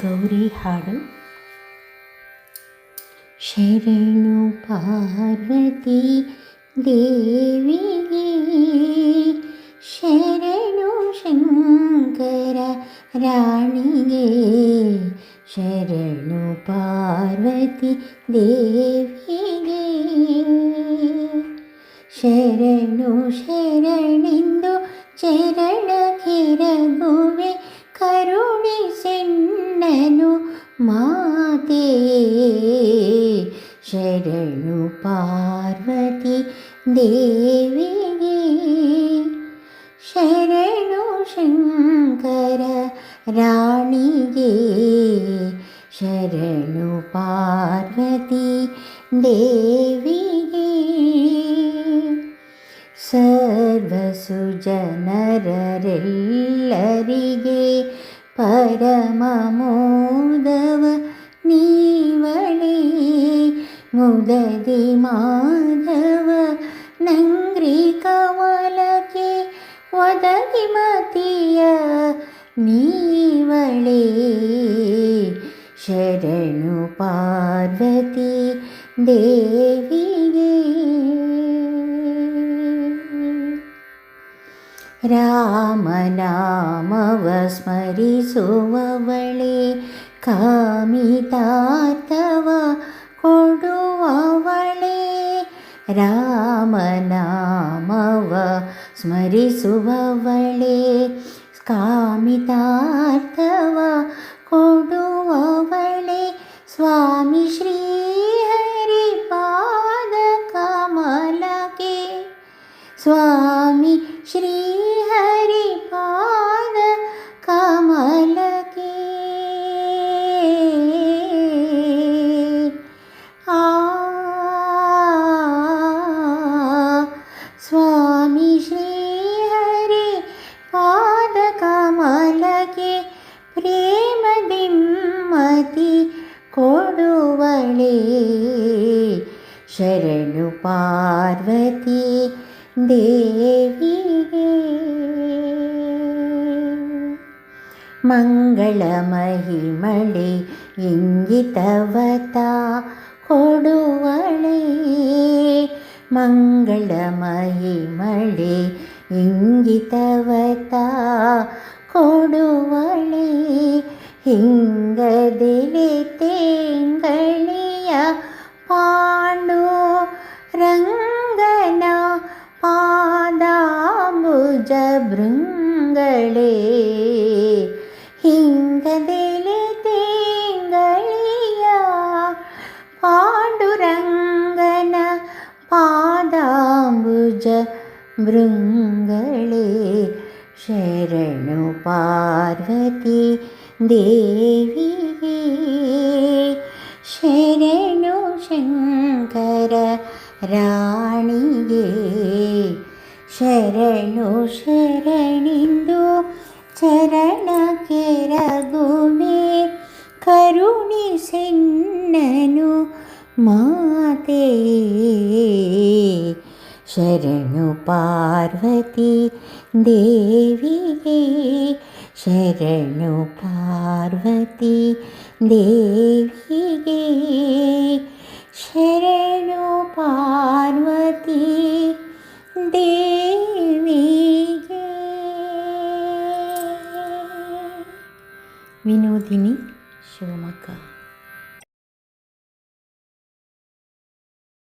ಗೌರಿ ಹಾಡು ಶರಣು ಪಾರ್ವತಿ ದೇವಿಗೆ ಶರಣು ಶಂಕರ ರಾಣಿಗೆ ಶರಣು ಪಾರ್ವತಿ ದೇವಿಗೆ ಶರಣು ಶರಣೆಂದು ಚರಣ पार्वती देवी। शरणो शङ्कर राणिगे शरणु पार्वती देवी। सर्वसुजनरल्लरिगे परममोदव नी मुददि माधव नङ्ग्री कवलके वदति मतीय नीवळे। शरणु पार्वती देवी। रामनामवस्मरिसोमवळे कामिता रामनामव स्मरिसुबवळे कामितार्थव कोडुवले स्वामी श्रीहरिपादकमलके हरिपादकामल के स्वामी श्री ಕೊಡುವಳೆ ಶರಣು ಪಾರ್ವತಿ ದೇವಿಗೆ ಮಂಗಳ ಮಹಿಮಳೆ ಇಂಗಿತವತ ಕೊಡುವಳೆ ಮಂಗಳ ಮಹಿಮಳೆ ಇಂಗಿತವತ ഭുജഭൃങ്ങളേ ഹിംഗതിലെ തേങ്കളിയ പാണ്ഡുരംഗന പാദാംബുജ ഭൃങ്ങളേ ശരണു പാർവതി ദേവി ശരണു ശങ്കര റാണിയേ ಶರಣು ಶರಣಿಂದು ಚರಣ ಕೆರಗುವೆ ಕರುಣಿಸೆನ್ನನು ಮಾತೆ ಶರಣು ಪಾರ್ವತಿ ದೇವಿಗೆ ಶರಣು ಪಾರ್ವತಿ ದೇವಿಗೆ ಶರಣು ವಿನೋದಿನಿ ಶಿವಮೊಗ್ಗ